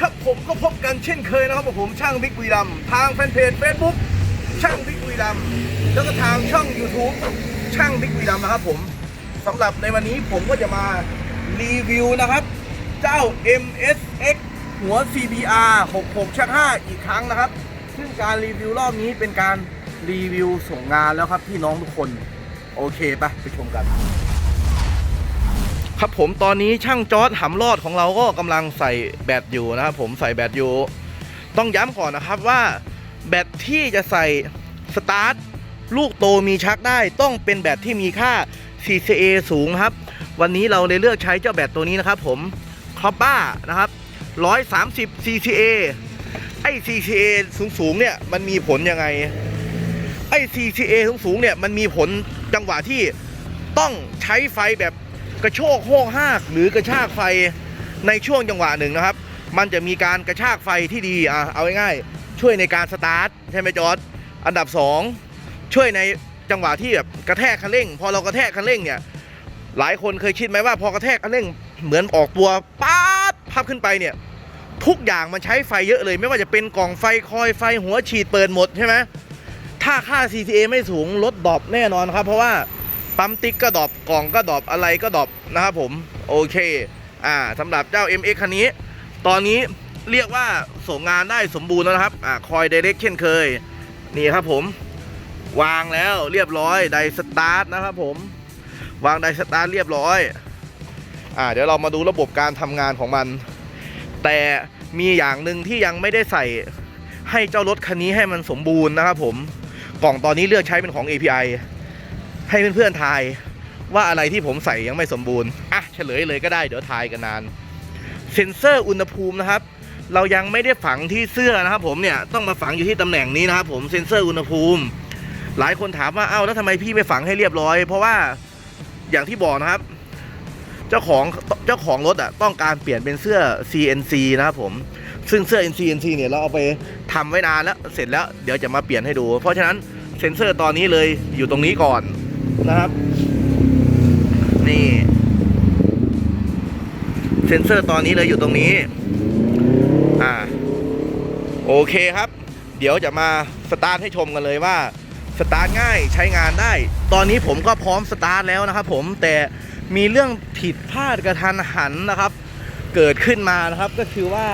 ครับผมก็พบกันเช่นเคยนะครับผมช่างบิ๊กวีดัมทางแฟนเพจ Facebook ช่างบิ๊กวีดัมแล้วก็ทางช่อง YouTube ช่างบิ๊กวีดัมนะครับผมสำหรับในวันนี้ผมก็จะมารีวิวนะครับ เจ้า MSX หัว CBR 66ชัก5อีกครั้งนะครับ ซึ่งการรีวิวรอบนี้เป็นการรีวิวส่งงานแล้วครับพี่น้องทุกคน โอเคไปไปชมกัน ครับผมตอนนี้ช่างจอร์ดหำรอดของเราก็กำลังใส่แบตอยู่นะครับผมใส่แบตอยู่ ต้องย้ำก่อนนะครับว่าแบตที่จะใส่สตาร์ทลูกโตมีชักได้ ต้องเป็นแบตที่มีค่า CCA สูงครับ วันนี้เราเลยเลือกใช้เจ้าแบตตัวนี้นะครับผมคอปบ้านะครับ130 CCA ไอ้ CCA สูงๆเนี่ยมันมีผลยังไง ไอ้ CCA สูงๆเนี่ยมันมีผลจังหวะที่ต้องใช้ไฟแบบ กระโชกโหกหากหรือกระชากไฟในช่วงจังหวะหนึ่งนะครับ มันจะมีการกระชากไฟที่ดีอะเอาง่ายๆช่วยในการสตาร์ทใช่ไหมจอร์ดอันดับ 2 ช่วยในจังหวะที่แบบกระแทกคันเร่ง พอเรากระแทกคันเร่งเนี่ยหลายคนเคยคิดไหมว่าพอกระแทกคันเร่งเหมือนออกตัวป๊าดพับขึ้นไปเนี่ยทุกอย่างมันใช้ไฟเยอะเลย ไม่ว่าจะเป็นกล่องไฟคอยไฟหัวฉีดเปิดหมดใช่ไหมถ้าค่า CTA ไม่สูงลดดรอปแน่นอนครับ เพราะว่า ปั๊มติ๊กก็ดอปกล่องก็ดอปอะไรก็ดอปนะครับผมโอเคอ่าสำหรับเจ้า MX คันนี้ ตอนนี้เรียกว่าส่งงานได้สมบูรณ์แล้วนะครับอ่าคอยเดเร็กเช่นเคย นี่ครับผม วางแล้วเรียบร้อยไดสตาร์ทนะครับผมวางไดสตาร์ทเรียบร้อยอ่าเดี๋ยวเรามาดูระบบการทำงานของมัน แต่มีอย่างหนึ่งที่ยังไม่ได้ใส่ให้เจ้ารถคันนี้ให้มันสมบูรณ์นะครับผมกล่องตอนนี้เลือกใช้เป็นของ API ให้เพื่อนๆทายว่าอะไรที่ผมใส่ยังไม่สมบูรณ์อะเฉลยเลยก็ได้เดี๋ยวทายกันนาน เซ็นเซอร์อุณหภูมินะครับ เรายังไม่ได้ฝังที่เสื้อนะครับ ผมเนี่ยต้องมาฝังอยู่ที่ตำแหน่งนี้นะครับผมเซ็นเซอร์อุณหภูมิ หลายคนถามว่าเอ้าแล้วทำไมพี่ไม่ฝังให้เรียบร้อย เพราะว่าอย่างที่บอกนะครับ เจ้าของเจ้าของรถอะต้องการเปลี่ยนเป็นเสื้อ CNC นะครับผมซึ่งเสื้อ CNC เนี่ยเราเอาไปทำไว้นานแล้วเสร็จแล้วเดี๋ยวจะมาเปลี่ยนให้ดู เพราะฉะนั้นเซ็นเซอร์ตอนนี้เลยอยู่ตรงนี้ก่อน นะครับ นี่ เซ็นเซอร์ตอนนี้เลยอยู่ตรงนี้ อ่า โอเคครับ เดี๋ยวจะมาสตาร์ทให้ชมกันเลยว่าสตาร์ทง่ายใช้งานได้ ตอนนี้ผมก็พร้อมสตาร์ทแล้วนะครับผมแต่มีเรื่องผิดพลาดกระทันหันนะครับ เกิดขึ้นมานะครับก็คือว่า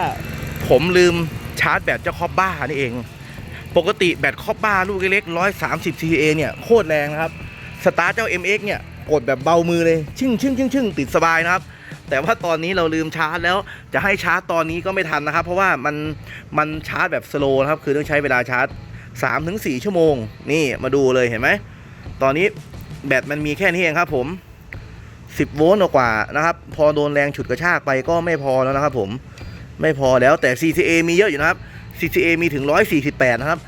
ผมลืมชาร์จแบตเจ้าคอบบ้านี่เอง ปกติแบตคอบบ้าลูกเล็กๆ130 CA เนี่ยโคตรแรงนะครับ สตาร์เจ้า MX เนี่ยกดแบบเบามือเลย ชึ่งชึ่งชึ่งชึ่งติดสบายนะครับ แต่ว่าตอนนี้เราลืมชาร์จแล้วจะให้ชาร์จตอนนี้ก็ไม่ทันนะครับ เพราะว่ามันมันชาร์จแบบสโลนะครับ คือต้องใช้เวลาชาร์จ 3-4 ชั่วโมง นี่มาดูเลยเห็นไหมตอนนี้แบตมันมีแค่นี้เองครับผม 10 โวลต์กว่านะครับ พอโดนแรงฉุดกระชากไปก็ไม่พอแล้วนะครับผมไม่พอแล้วแต่ CCA มีเยอะอยู่นะครับ CCA มีถึง 148 นะครับ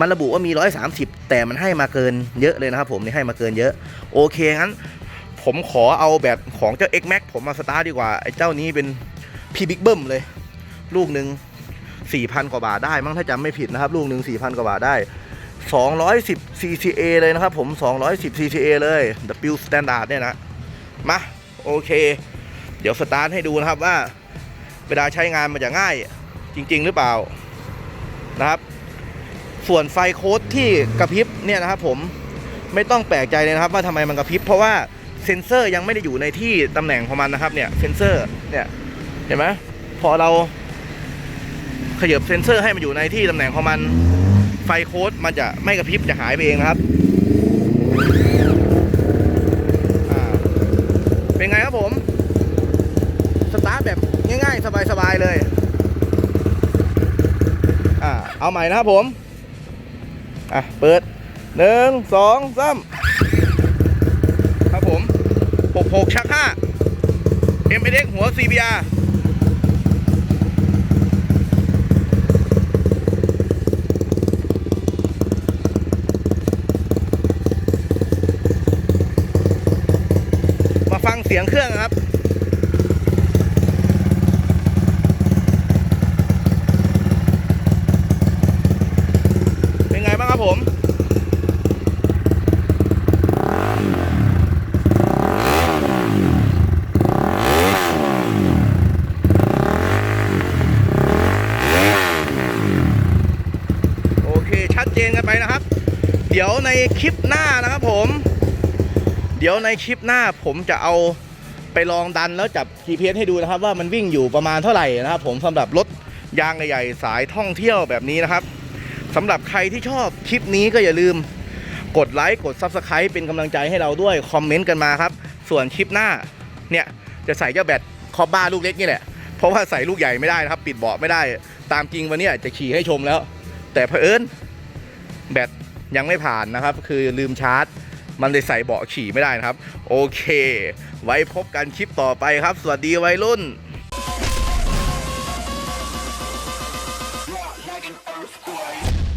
มันระบุว่ามี 130 แต่มันให้มาเกินเยอะเลยนะครับผมนี่ให้มาเกินเยอะ โอเคงั้น ผมขอเอาแบตของเจ้า X Max ผมมาสตาร์ดีกว่า ไอ้เจ้านี้เป็นพี่บิ๊กเบิ้มเลย ลูกหนึ่ง4,000 กว่าบาทได้มั้งถ้าจำไม่ผิดนะครับ ลูกหนึ่ง4,000 กว่าบาทได้ 210 CCA เลยนะครับผม 210 CCA เลย W Standard เนี่ยนะมาโอเค เดี๋ยวสตาร์ทให้ดูนะครับว่า เวลาใช้งานมันจะง่ายจริง ๆ หรือเปล่านะครับ ส่วนไฟโค้ดที่กระพริบเนี่ยนะครับผมไม่ต้องแปลกใจเลยนะครับว่าทำไมมันกระพริบเพราะว่าเซ็นเซอร์ยังไม่ได้อยู่ในที่ตำแหน่งของมันนะครับเนี่ยเซ็นเซอร์เนี่ยเห็นไหมพอเราขยับเซ็นเซอร์ให้มันอยู่ในที่ตำแหน่งของมัน ไฟโค้ดมันจะไม่กระพริบจะหายไปเองนะครับ เป็นไงครับผม สตาร์ทแบบง่ายๆ สบายๆเลยอ่าเอาใหม่นะครับผม อะ เปิดหนึ่งสองสามครับผมหกหกชักห้า m อ็หัว CBR มาฟังเสียงเครื่องครับ เป็นไงบ้างครับผม เดี๋ยวในคลิปหน้านะครับผม เดี๋ยวในคลิปหน้าผมจะเอาไปลองดันแล้วจับ GPS ให้ดูนะครับ ว่ามันวิ่งอยู่ประมาณเท่าไหร่นะครับ ผมสำหรับรถยางใหญ่ๆสายท่องเที่ยวแบบนี้นะครับสำหรับใครที่ชอบคลิปนี้ก็อย่าลืมกดไลค์กด Subscribe เป็นกำลังใจให้เราด้วยคอมเมนต์กันมาครับ ส่วนคลิปหน้าเนี่ยจะใส่เจ้าแบตคอบบ้าลูกเล็กนี่แหละ เพราะว่าใส่ลูกใหญ่ไม่ได้นะครับ ปิดเบาะไม่ได้ ตามจริงวันนี้จะขี่ให้ชมแล้ว แต่เผอิญ แบตยังไม่ผ่านนะครับ คือลืมชาร์จ มันเลยใส่เบาะขี่ไม่ได้นะครับ โอเค ไว้พบกันคลิปต่อไปครับ สวัสดีวัยรุ่น